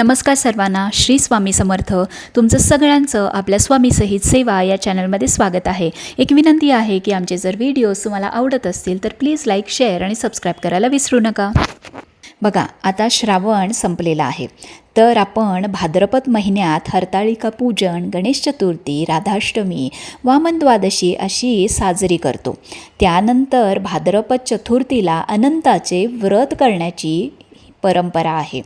नमस्कार सर्वांना श्री स्वामी समर्थ. तुमचं सगळ्यांचं आपल्या स्वामीसहित सेवा या चॅनलमध्ये स्वागत आहे. एक विनंती आहे की आमचे जर व्हिडिओज तुम्हाला आवडत असतील तर प्लीज लाईक शेअर आणि सबस्क्राईब करायला विसरू नका. बघा आता श्रावण संपलेला आहे. तर आपण भाद्रपद महिन्यात हरताळिका पूजन गणेश चतुर्थी राधाष्टमी वामन द्वादशी अशी साजरी करतो. त्यानंतर भाद्रपद चतुर्थीला अनंताचे व्रत करण्याची परंपरा आहे.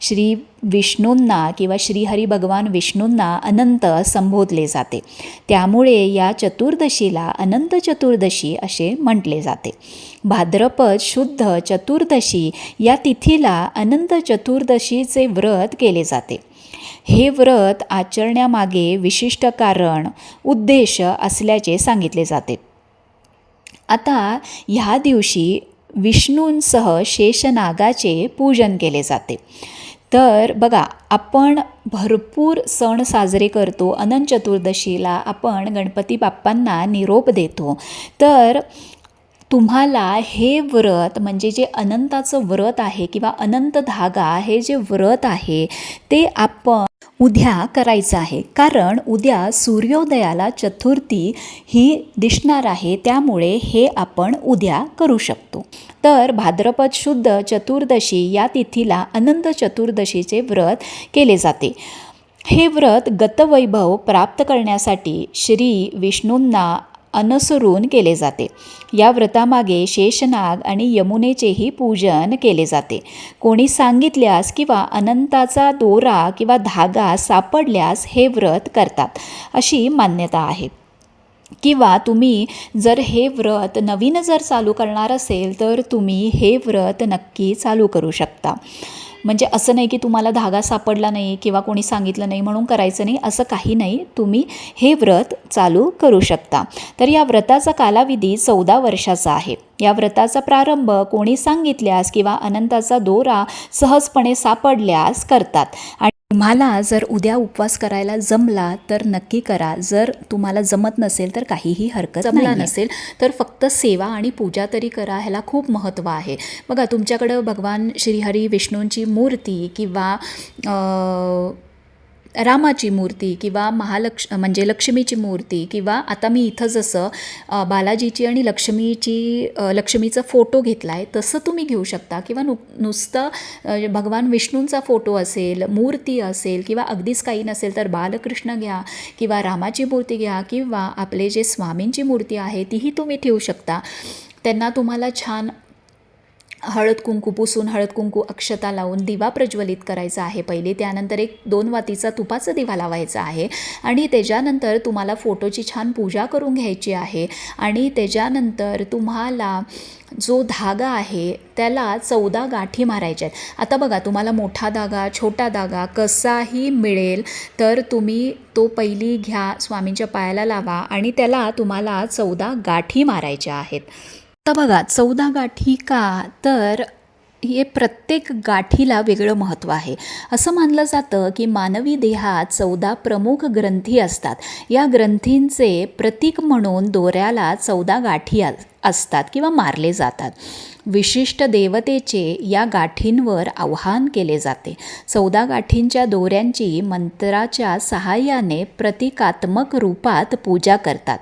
श्री विष्णूंना किंवा श्रीहरी भगवान विष्णूंना अनंत संबोधले जाते. त्यामुळे या चतुर्दशीला अनंत चतुर्दशी असे म्हटले जाते. भाद्रपद शुद्ध चतुर्दशी या तिथीला अनंत चतुर्दशीचे व्रत केले जाते. हे व्रत आचरण्यामागे विशिष्ट कारण उद्देश असल्याचे सांगितले जाते. आता ह्या दिवशी विष्णूंसह शेषनागाचे पूजन केले जाते. तर बघा आपण भरपूर सण साजरे करतो. अनंत चतुर्दशीला आपण गणपती बाप्पांना निरोप देतो. तर तुम्हाला हे व्रत म्हणजे जे अनंताचं व्रत आहे किंवा अनंत धागा हे जे व्रत आहे ते आपण उद्या करायचं आहे. कारण उद्या सूर्योदयाला चतुर्थी ही दिसणार आहे. त्यामुळे हे आपण उद्या करू शकतो. तर भाद्रपद शुद्ध चतुर्दशी या तिथीला अनंत चतुर्दशीचे व्रत केले जाते. हे व्रत गतवैभव प्राप्त करण्यासाठी श्री विष्णूंना अनसरून केले जाते. या व्रतामागे शेषनाग आणि यमुनेचेही पूजन केले जाते. कोणी सांगितल्यास किंवा अनंताचा दोरा किंवा धागा सापडल्यास हे व्रत करतात अशी मान्यता आहे. किंवा तुम्ही जर हे व्रत नवीन जर चालू करणार असेल तर तुम्ही हे व्रत नक्की चालू करू शकता. म्हणजे असं नाही की तुम्हाला धागा सापडला नाही किंवा कोणी सांगितलं नाही म्हणून करायचं नाही असं काही नाही. तुम्ही हे व्रत चालू करू शकता. तर या व्रताचा कालावधी चौदा वर्षाचा आहे. या व्रताचा प्रारंभ कोणी सांगितल्यास किंवा अनंताचा दोरा सहजपणे सापडल्यास करतात. आणि तुम्हाला जर उद्या उपवास करायला जमला तर नक्की करा. जर तुम्हाला जमत नसेल तर काहीही हरकत जमला नसेल तर फक्त सेवा आणि पूजा तरी करा ह्याला खूप महत्त्व आहे. बघा तुमच्याकडं भगवान श्रीहरी विष्णूंची मूर्ती किंवा रामाची मूर्ती किंवा महालक्ष म्हणजे लक्ष्मीची मूर्ती किंवा आता मी इथं जसं बालाजीची आणि लक्ष्मीची लक्ष्मीचं लक्ष्मीचा फोटो घेतला आहे तसं तुम्ही घेऊ शकता. किंवा नु नुसतं भगवान विष्णूंचा फोटो असेल मूर्ती असेल किंवा अगदीच काही नसेल तर बालकृष्ण घ्या किंवा रामाची मूर्ती घ्या किंवा आपले जे स्वामींची मूर्ती आहे तीही तुम्ही ठेवू शकता. त्यांना तुम्हाला छान हळद कुंकू पुसून हळद कुंकू अक्षता लावून दिवा प्रज्वलित करायचा आहे पहिले. त्यानंतर एक दोन वातीचा तुपाचा दिवा लावायचा आहे. आणि त्याच्यानंतर तुम्हाला फोटोची छान पूजा करून घ्यायची आहे. आणि त्याच्यानंतर तुम्हाला जो धागा आहे त्याला चौदा गाठी मारायच्या आहेत. आता बघा तुम्हाला मोठा धागा छोटा धागा कसाही मिळेल तर तुम्ही तो पहिली घ्या स्वामींच्या पायाला लावा आणि त्याला तुम्हाला चौदा गाठी मारायच्या आहेत. तर बघा चौदा गाठी का? तर हे प्रत्येक गाठीला वेगळं महत्त्व आहे. असं मानलं जातं की मानवी देहात चौदा प्रमुख ग्रंथी असतात. या ग्रंथींचे प्रतीक म्हणून दोऱ्याला चौदा गाठी असतात किंवा मारले जातात. विशिष्ट देवतेचे या गाठींवर आव्हान केले जाते. चौदा गाठींच्या दोऱ्यांची मंत्राच्या सहाय्याने प्रतिकात्मक रूपात पूजा करतात.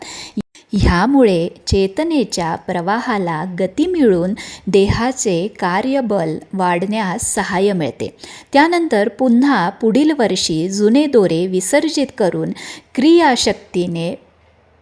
ह्यामुळे चेतनेच्या प्रवाहाला गती मिळून देहाचे कार्यबल वाढण्यास सहाय्य मिळते. त्यानंतर पुन्हा पुढील वर्षी जुने दोरे विसर्जित करून क्रियाशक्तीने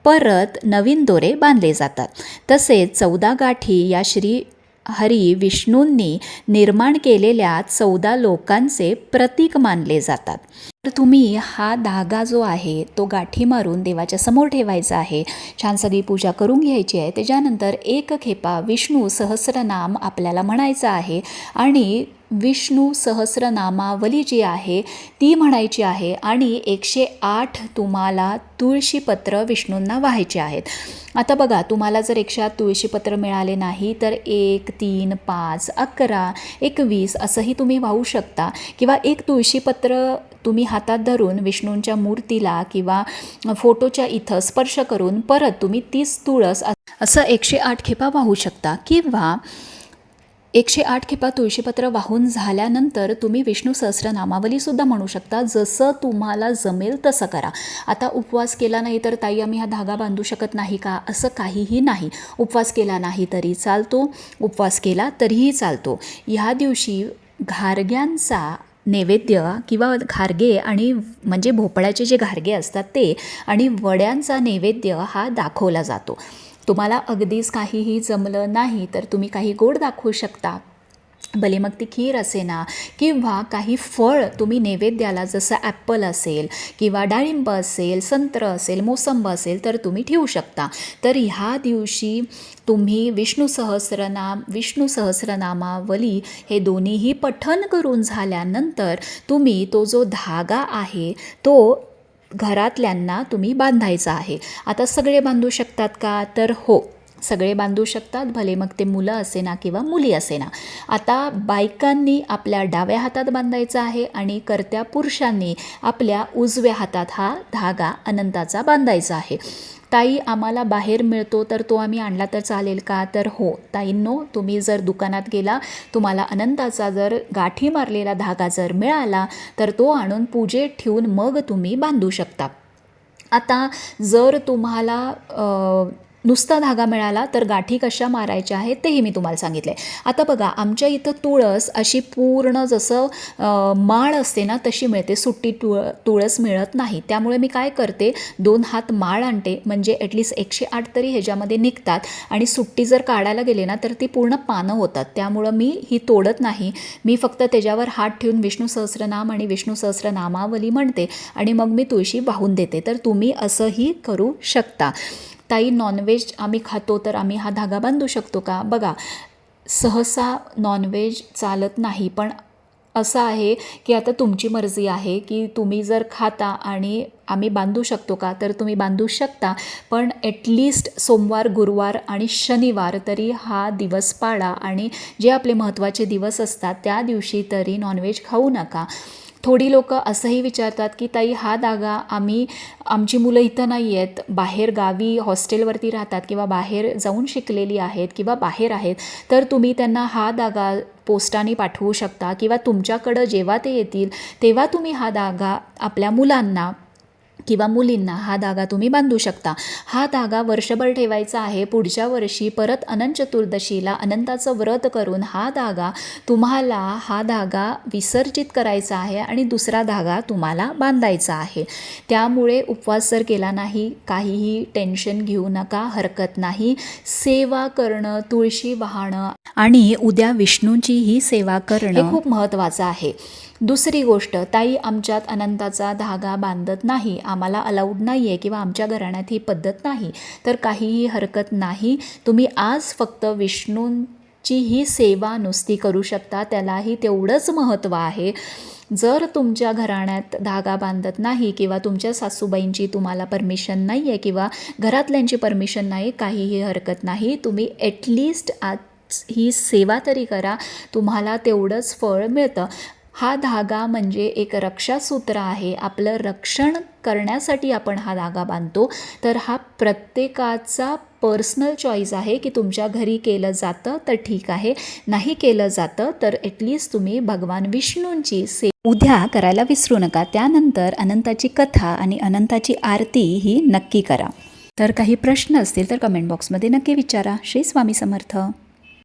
परत नवीन दोरे बांधले जातात. तसेच चौदा गाठी या श्री हरी विष्णूंनी निर्माण केलेल्या चौदा लोकांचे प्रतीक मानले जातात. तर तुम्ही हा धागा जो आहे तो गाठी मारून देवाच्या समोर ठेवायचा आहे. छान सगळी पूजा करून घ्यायची आहे. त्याच्यानंतर एक खेपा विष्णू सहस्रनाम आपल्याला म्हणायचं आहे. आणि विष्णू सहस्रनामावली जी आहे ती म्हणायची आहे आणि एकशे आठ तुम्हाला तुळशीपत्र विष्णूंना व्हायचे आहेत. आता बघा तुम्हाला जर एकशे आठ तुळशीपत्र मिळाले नाही तर एक तीन पाच अकरा एकवीस असंही तुम्ही वाहू शकता. किंवा एक तुळशीपत्र तुम्ही हातात धरून विष्णूंच्या मूर्तीला किंवा फोटोच्या इथं स्पर्श करून परत तुम्ही तीस तुळस असं एकशे आठ खेपा वाहू शकता. किंवा एकशे आठ खेपा तुळशीपत्र वाहून झाल्यानंतर तुम्ही विष्णू सहस्रनामावलीसुद्धा म्हणू शकता. जसं तुम्हाला जमेल तसं करा. आता उपवास केला नाही तर ताई आम्ही हा धागा बांधू शकत नाही का? असं काहीही नाही. उपवास केला नाही तरी चालतो. उपवास केला तरीही चालतो. ह्या दिवशी घारग्यांचा नैवेद्य किंवा घारगे आणि म्हणजे भोपळ्याचे जे घारगे असतात ते आणि वड्यांचा नैवेद्य हा दाखवला जातो. तुम्हाला अगदीच काहीही जमलं नाही तर तुम्ही काही गोड दाखवू शकता. भले मग ती खीर असे ना किंवा काही फळ तुम्ही नैवेद्याला जसं ॲप्पल असेल किंवा डाळिंब असेल संत्र असेल मोसंब असेल तर तुम्ही ठेवू शकता. तर ह्या दिवशी तुम्ही विष्णू सहस्रनाम विष्णू सहस्रनामावली हे दोन्हीही पठन करून झाल्यानंतर तुम्ही तो जो धागा आहे तो घरातल्यांना तुम्ही बांधायचा आहे. आता सगळे बांधू शकतात का? तर हो. सगळे बांधू शकतात भले मग ते मुलं असे ना किंवा मुली असे ना आता बायकांनी आपल्या डाव्या हातात बांधायचा आहे आणि करत्या पुरुषांनी आपल्या उजव्या हातात हा धागा अनंताचा बांधायचा आहे. ताई आम्हाला बाहेर मिळतो तर तो आम्ही आणला तर चालेल का? तर हो ताईंनो तुम्ही जर दुकानात गेला तुम्हाला अनंताचा जर गाठी मारलेला धागा जर मिळाला तर तो आणून पूजेत ठेवून मग तुम्ही बांधू शकता. आता जर तुम्हाला नुसता धागा मिळाला तर गाठी कशा मारायच्या आहेत तेही मी तुम्हाला सांगितले आता बघा आमच्या इथं तुळस अशी पूर्ण जसं माळ असते ना तशी मिळते. सुट्टी तुळ तुळस मिळत नाही. त्यामुळे मी काय करते दोन हात माळ आणते. म्हणजे ॲटलिस्ट एकशे आठ तरी ह्याच्यामध्ये निघतात. आणि सुट्टी जर काढायला गेले ना तर ती पूर्ण पानं होतात. त्यामुळं मी ही तोडत नाही. मी फक्त त्याच्यावर हात ठेवून विष्णू सहस्रनाम आणि विष्णू सहस्रनामावली म्हणते. आणि मग मी तुळशी वाहून देते. तर तुम्ही असंही करू शकता. ताई नॉनव्हेज आम्ही खातो तर आम्ही हा धागा बांधू शकतो का? बघा सहसा नॉनव्हेज चालत नाही पण असं आहे की आता तुमची मर्जी आहे की तुम्ही जर खाता आणि आम्ही बांधू शकतो का तर तुम्ही बांधू शकता पण ॲटलिस्ट सोमवार गुरुवार आणि शनिवार तरी हा दिवस पाळा आणि जे आपले महत्त्वाचे दिवस असतात त्या दिवशी तरी नॉनव्हेज खाऊ नका. थोडी लोक असंही विचारतात की ताई हा धागा आम्ही आमची मुलं इथं नाही आहेत. बाहेर गावी हॉस्टेलवरती राहतात किंवा बाहेर जाऊन शिकलेली आहेत किंवा बाहेर आहेत तर तुम्ही त्यांना हा धागा पोस्टाने पाठवू शकता किंवा तुमच्याकडं जेव्हा ते येतील तेव्हा तुम्ही हा धागा आपल्या मुलांना किंवा मुलींना हा धागा तुम्ही बांधू शकता. हा धागा वर्षभर ठेवायचा आहे. पुढच्या वर्षी परत अनंत चतुर्दशीला अनंताचं व्रत करून हा धागा तुम्हाला हा धागा विसर्जित करायचा आहे आणि दुसरा धागा तुम्हाला बांधायचा आहे. त्यामुळे उपवास जर केला नाही काहीही टेन्शन घेऊ नका हरकत नाही. सेवा करणं तुळशी वाहणं आणि उद्या विष्णूंची ही सेवा करणं हे खूप महत्त्वाचं आहे. दुसरी गोष्ट ताई आमच्यात अनंताचा धागा बांधत नाही आम्हाला अलाउड नाही आहे किंवा आमच्या घराण्यात ही पद्धत नाही तर काहीही हरकत नाही. तुम्ही आज फक्त विष्णूंची ही सेवा नुसती करू शकता त्यालाही तेवढंच महत्त्व आहे. जर तुमच्या घराण्यात धागा बांधत नाही किंवा तुमच्या सासूबाईंची तुम्हाला परमिशन नाही आहे किंवा घरातल्यांची परमिशन नाही काहीही हरकत नाही तुम्ही ॲटलिस्ट आज ही सेवा तरी करा तुम्हाला तेवढंच फळ मिळतं. हा धागा म्हणजे एक रक्षासूत्र आहे. आपलं रक्षण करण्यासाठी आपण हा धागा बांधतो. तर हा प्रत्येकाचा पर्सनल चॉईस आहे की तुमच्या घरी केलं जातं तर ठीक आहे. नाही केलं जातं तर ॲटलिस्ट तुम्ही भगवान विष्णूंची से उद्या करायला विसरू नका. त्यानंतर अनंताची कथा आणि अनंताची आरती ही नक्की करा. तर काही प्रश्न असतील तर कमेंट बॉक्समध्ये नक्की विचारा. श्री स्वामी समर्थ.